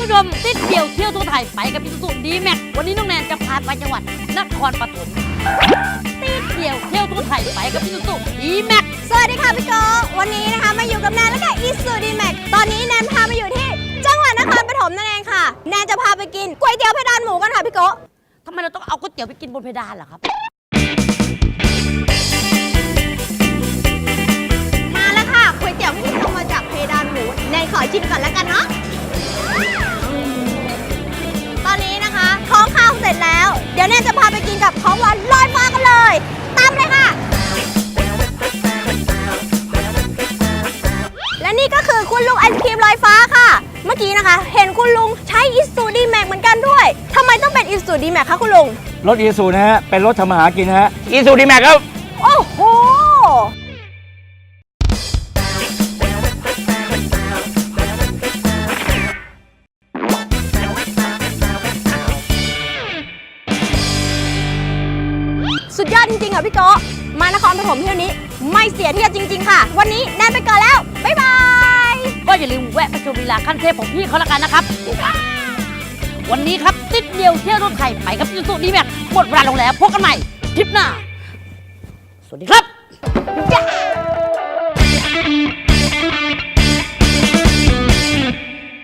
ผู้ชมติดเดี่ยวเที่ยวทั่วไทยไปกับอิสุดีแม็กวันนี้น้องแนนจะพาไปจังหวัดนครปฐมติดเดี่ยวเที่ยวทั่วไทยไปกับอิสุดีแม็กสวัสดีค่ะพี่โกวันนี้นะคะมาอยู่กับแนนและก็อีสูดีแม็กตอนนี้แนนพามาอยู่ที่ จังหวัดนครปฐมนั่นเองค่ะ แนนจะพาไปกินก๋วยเตี๋ยวเพดานหมูกันค่ะพี่โกทำไมเราต้องเอาก๋วยเตี๋ยวไปกินบนเพดานล่ะครับมาแล้วค่ะก๋วยเตี๋ยวที่ทำมาจากเพดานหมูแนนขอชิมก่อนแล้วกันเนาะ ดี๋ยวแนนจะพาไปกินกับของหวานลอยฟ้ากันเลย ตามเลยค่ะ และนี่ก็คือคุณลุงไอศครีมลอยฟ้าค่ะ เมื่อกี้นะคะ เห็นคุณลุงใช้อิสูดีแม็กเหมือนกันด้วยทำไมต้องเป็นอิสูดีแม็กคะคุณลุง รถอีซูนะฮะ เป็นรถทำมาหากินนะฮะ อีซูดีแม็กครับ โอ้โห สุดยอดจริงๆค่ะพี่โกะมานครปฐมเที่ยวนี้ไม่เสียเที่ยวจริง ๆ ค่ะ วันนี้แนนไปก่อนแล้ว บ๊ายบาย ก็อย่าลืมแวะไปชมลีลาขั้นเทพของพี่เขาละกันนะครับ วันนี้ครับติดเดียวเที่ยวทั่วไทยไปกับอิสุดีแม็กหมดเวลาลงแล้วพบกันใหม่ทริปหน้า สวัสดีครับ Yeah!